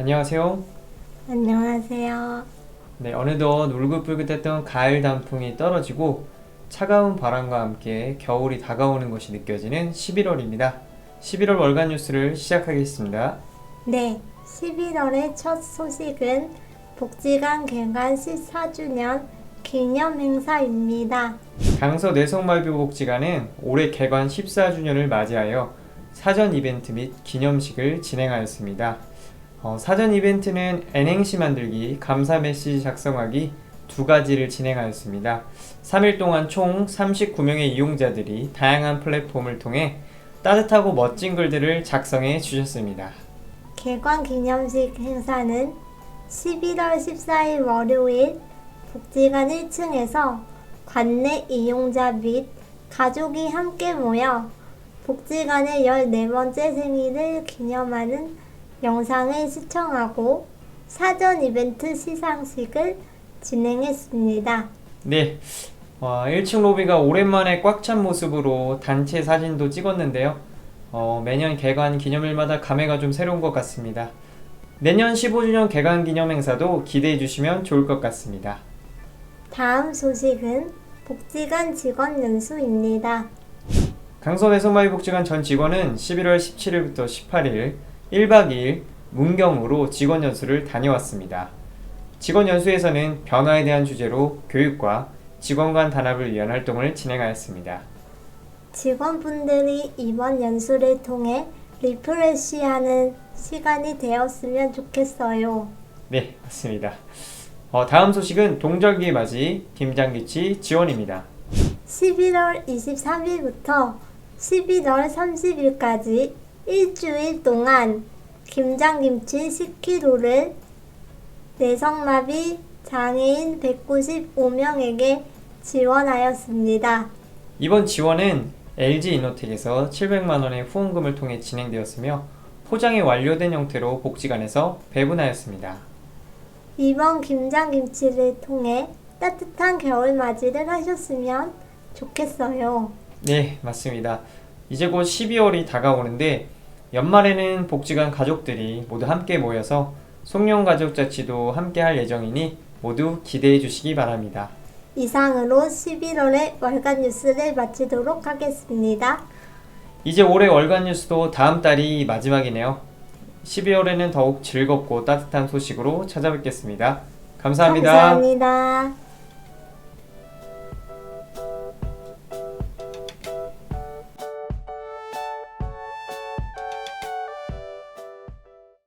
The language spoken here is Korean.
안녕하세요. 안녕하세요. 네, 어느덧 울긋불긋했던 가을 단풍이 떨어지고 차가운 바람과 함께 겨울이 다가오는 것이 느껴지는 11월입니다. 11월 월간 뉴스를 시작하겠습니다. 네, 11월의 첫 소식은 복지관 개관 14주년 기념 행사입니다. 강서 내성말교복지관은 올해 개관 14주년을 맞이하여 사전 이벤트 및 기념식을 진행하였습니다. 어, 사전 이벤트는 N행시 만들기, 감사 메시지 작성하기 두 가지를 진행하였습니다. 3일 동안 총 39명의 이용자들이 다양한 플랫폼을 통해 따뜻하고 멋진 글들을 작성해 주셨습니다. 개관 기념식 행사는 11월 14일 월요일 복지관 1층에서 관내 이용자 및 가족이 함께 모여 복지관의 14번째 생일을 기념하는 영상을 시청하고 사전 이벤트 시상식을 진행했습니다. 네, 어, 1층 로비가 오랜만에 꽉 찬 모습으로 단체 사진도 찍었는데요. 어, 매년 개관 기념일마다 감회가 좀 새로운 것 같습니다. 내년 15주년 개관 기념 행사도 기대해 주시면 좋을 것 같습니다. 다음 소식은 복지관 직원 연수입니다. 강서외송마을복지관 전 직원은 11월 17일부터 18일 1박 2일 문경으로 직원 연수를 다녀왔습니다. 직원 연수에서는 변화에 대한 주제로 교육과 직원 간 단합을 위한 활동을 진행하였습니다. 직원분들이 이번 연수를 통해 리프레시하는 시간이 되었으면 좋겠어요. 네, 맞습니다. 어, 다음 소식은 동절기 맞이 김장기치 지원입니다. 11월 23일부터 11월 30일까지 일주일 동안 김장김치 10kg를 내성마비 장애인 195명에게 지원하였습니다. 이번 지원은 LG 이노텍에서 700만 원의 후원금을 통해 진행되었으며 포장이 완료된 형태로 복지관에서 배분하였습니다. 이번 김장김치를 통해 따뜻한 겨울 맞이를 하셨으면 좋겠어요. 네, 맞습니다. 이제 곧 12월이 다가오는데 연말에는 복지관 가족들이 모두 함께 모여서 송년 가족 자치도 함께 할 예정이니 모두 기대해 주시기 바랍니다. 이상으로 11월의 월간 뉴스를 마치도록 하겠습니다. 이제 올해 월간 뉴스도 다음 달이 마지막이네요. 12월에는 더욱 즐겁고 따뜻한 소식으로 찾아뵙겠습니다. 감사합니다. 감사합니다.